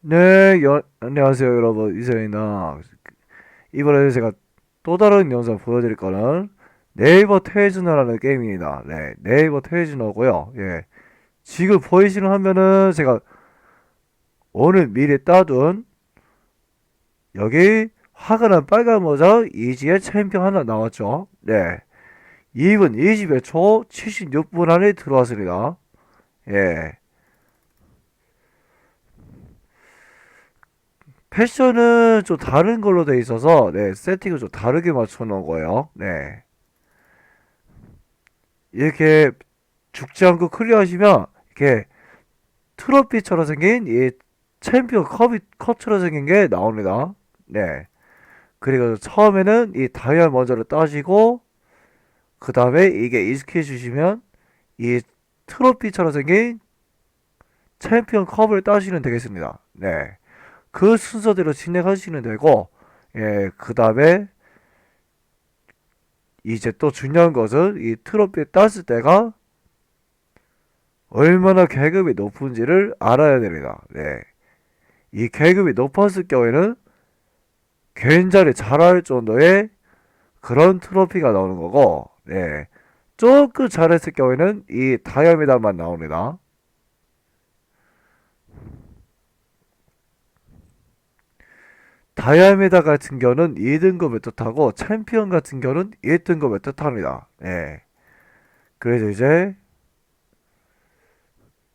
네, 여, 안녕하세요 여러분 이세입니다. 이번에 제가 또 다른 영상 보여드릴 거는 네이버 테이즈너라는 게임입니다. 네, 네이버 테이즈너고요. 예, 지금 보이시는 화면은 제가 오늘 미리 따둔 여기 화가 난 빨간 모자 이지의 챔피언 하나 나왔죠. 네, 2분 20여 초 76분 안에 들어왔습니다. 예. 패션은 좀 다른 걸로 돼 있어서 네, 세팅을 좀 다르게 맞춰 놓은 거예요. 네. 이렇게 죽지 않고 클리어하시면 이렇게 트로피처럼 생긴 이 챔피언 컵이 컵처럼 생긴 게 나옵니다. 네. 그리고 처음에는 이 다이아 먼저를 따시고 그 다음에 이게 익숙해 주시면 이 트로피처럼 생긴 챔피언 컵을 따시면 되겠습니다. 네. 그 순서대로 진행하시면 되고, 예, 그 다음에, 이제 또 중요한 것은 이 트로피 땄을 때가 얼마나 계급이 높은지를 알아야 됩니다. 네. 이 계급이 높았을 경우에는 굉장히 잘할 정도의 그런 트로피가 나오는 거고, 네. 조금 잘했을 경우에는 이 다이아메달만 나옵니다. 다이아메다 같은 경우는 2등급을 뜻하고 챔피언 같은 경우는 1등급을 뜻합니다. 예. 그래서 이제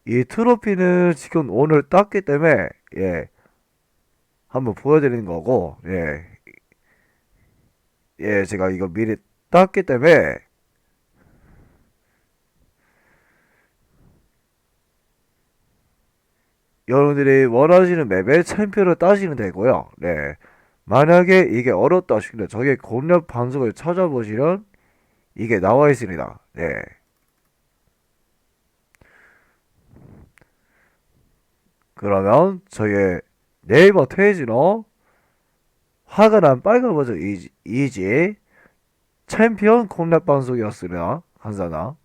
이 트로피는 지금 오늘 땄기 때문에 예. 한번 보여드리는 거고 예. 예, 제가 이거 미리 땄기 때문에 여러분들이 원하시는 맵에 챔피언을 따시면 되고요. 네. 만약에 이게 어렵다 하시면 저기 공략 방송을 찾아보시면 이게 나와 있습니다. 네. 그러면 저희 네이버 페이지로 화가 난 빨간 버전 이지, 챔피언 공략 방송이었으면 감사합니다.